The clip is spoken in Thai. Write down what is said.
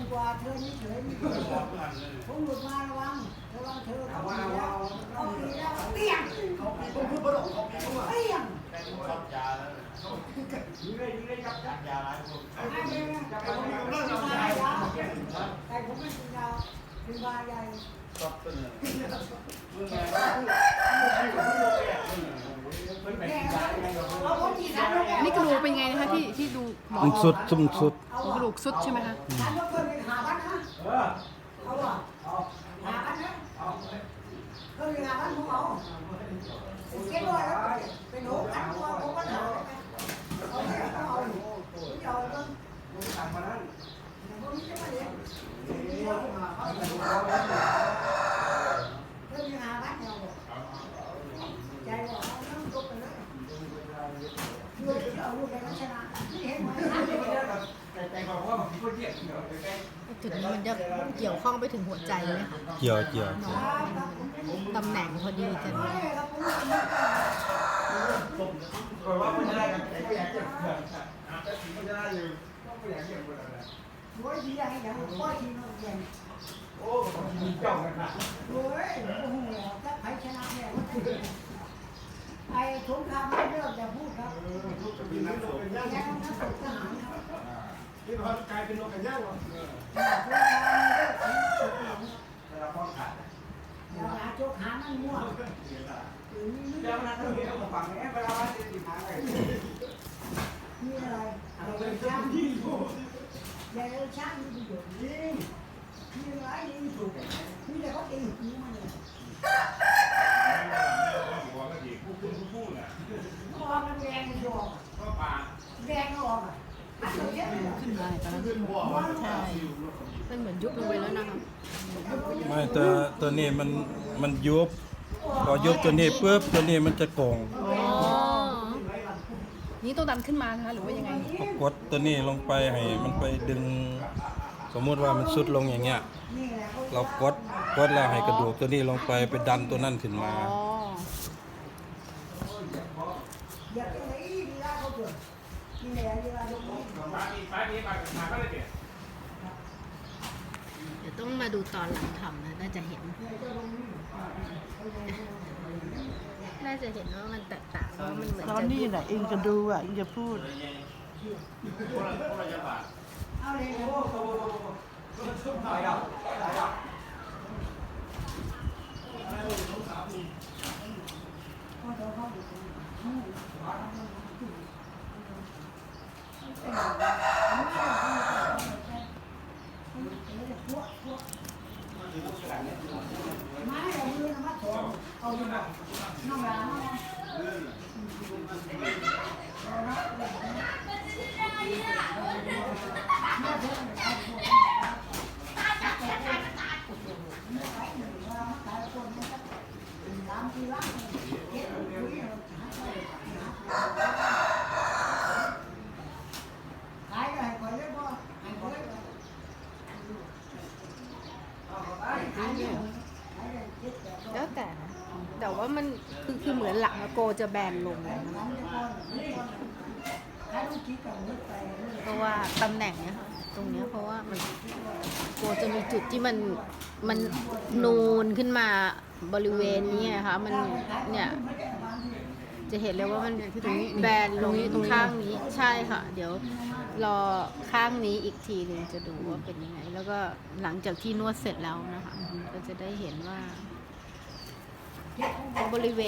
งกว่าเธอนี่เฉยนี่ผมหลุดมาระวังระวังเธอเขาปีแล้วเขาปีแล้วเปี้ยงเขาปีผมพูดประโยคเขาปีเขาว่าเปี้ยงจับยาแล้วยิงเลยยิงเลยจับจับยาหลายคนไอ้เนี่ยจับแต่ไปผมเรื่องไม่เรากินใหญ่ยาแต่ผมไม่กินยากินยาใหญ่จับเป็นยาไงเมจีสันอันนี้กรูเป็นไงนะคะที่ที่ดูหมอสุดซุ่มสุด เอากระดูกสุดใช่ไหมคะฉันก็เคยไปหาบ้านนะเออเอาอะเอาหาบ้านนะเอาเคยไปหาบ้านผมเอาเก็บไว้แล้วเป็นหนูกันตัวผมก็หาเอาไม่เอาเอาผมจะเอาเรื่องมึงสั่านั้นผมจะมาเลี้ยงเพื่องหาบ้านเราใจว่าเอาน้ำตกไปเลยลูกเอาลูกไปชนะนี่เจุดนี้มันจะเกี่ยวข้องไปถึงหัวใจไหมคะเกี่ยวเกี่ยวเนาะตำแหน่งพอดีกันไม่ครับผมผมบอกว่ามันจะได้กันแต่ก็อยากเก็บเงินแต่ถึงมันจะได้อยู่ต้องไม่อยากเก็บเงินอะไรโอ้ยดีอะไรอย่างโอ้ยทีน้องเย็นโอ้ผมมีเจ้ากันนะโอ้ยโอ้โหถ้าใครชนะเนี่ยไอ้สงคราม ที่เขากลายเป็นนกกันย่างวะสงครามไม่เลิกเวลาพ่อขาดอย่าหาโจกหามันมั่วเดี๋ยวมันต้องมีต้องฟังแม่เวลาว่าจะติดหาอะไรมีอะไรเอาอะไรเป็นช่างที่อยู่อย่าเอาช่างมีอยู่ยิงมีอะไรยิงถูกมีแต่เขาตีหูมันเนี่ย หัวก็ดีผู้คุณผู้พูดน่ะ ออกมันแดงอยู่ ก็ปาก แดงออกอะมันเกิดเยอะเลย ขึ้นมาตอนนั้นขึ้นหัวมันใช่มันเหมือนยุบลงไปแล้วนะคะไม่แต่ตัวนี้มันมันยุบพอยุบตัวนี้ปุ๊บตัวนี้มันจะโกงอ๋อนี่ต้องดันขึ้นมานะคะหรือว่ายังไงพอกดตัวนี้ลงไปให้มันไปดึง สมมุติว่ามันสุดลงอย่างเงี้ยนี่แหละเขาเรากดกดแล้วให้กระดูกตัวนี้ลงไปไปดันตัวนั้นขึ้นมา เดี๋ยวต้องมาดูตอนหลังทำนะน่าจะเห็น น่าจะเห็นว่ามันแตกต่างเพราะว่ามันเหมือนตอนจะนี้แหละเองจะดูอะเองจะพูดคนละคนละจังหวัดเอาเลย โอ้โหชุบหน่อยอะหน่อยอะ เขาเดินเข้าอยู่ตรงนี้มาเอามือมาถอ ดเอาดูหน่อยน้องหลานตามที่รักเก็บคุยขายก็ให้คอยเลยบ่ให้คอยเลยขายขายเนี่ยขายได้เจ็ดแปดร้อย แล้วแต่นะ แต่ว่ามันคือคือเหมือนหลังอะโกจะแบนลงเลยนะเพราะว่าตำแหน่งเนี้ยค่ะตรงเนี้ยเพราะว่ามันโกจะมีจุดที่มันมันนูนขึ้นมาบริเวณนี้ไงคะมันเนี่ยจะเห็นเลยว่ามันแบนลงข้างนี้ใช่ค่ะ เดี๋ยวรอข้างนี้อีกทีหนึ่งจะดูว่าเป็นยังไง แล้วก็หลังจากที่นวดเสร็จแล้วนะคะ ก็จะได้เห็นว่า บริเวณ